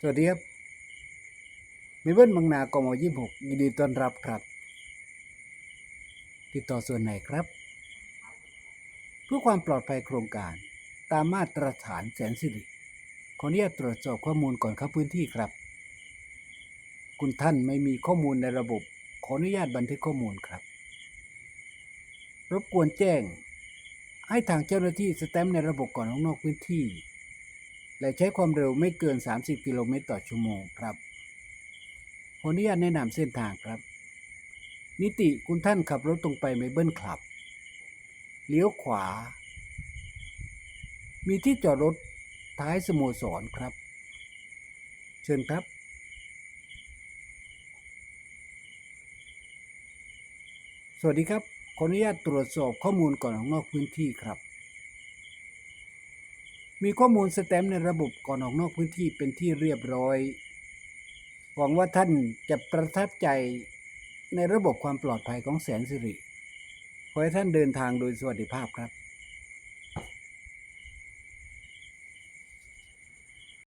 สวัสดีครับ มีเบิ้ลบางนากมยี่หกยินดีต้อนรับครับ ติดต่อส่วนไหนครับ เพื่อความปลอดภัยโครงการ ตามมาตรฐานแสนสิริขออนุญาตตรวจสอบข้อมูลก่อนเข้าพื้นที่ครับ คุณท่านไม่มีข้อมูลในระบบ ขออนุญาตบันทึกข้อมูลครับ รบกวนแจ้ง ให้ทางเจ้าหน้าที่สแตมป์ในระบบก่อนออกนอกพื้นที่ และใช้ความเร็วไม่เกิน 30 กิโลเมตรต่อชั่วโมงครับขออนุญาตแนะนำเส้นทางครับ นิติคุณท่านขับรถตรงไปเมเบิลคลับ เลี้ยวขวา มีที่จอดรถท้ายสโมสรครับ เชิญครับ สวัสดีครับ ขออนุญาตตรวจสอบข้อมูลก่อนออกนอกพื้นที่ครับ มีข้อมูลสแตมป์ในระบบก่อนออกนอกพื้นที่เป็นที่เรียบร้อย หวังว่าท่านจะประทับใจในระบบความปลอดภัยของแสนสิริ ขอให้ท่านเดินทางโดยสวัสดิภาพครับ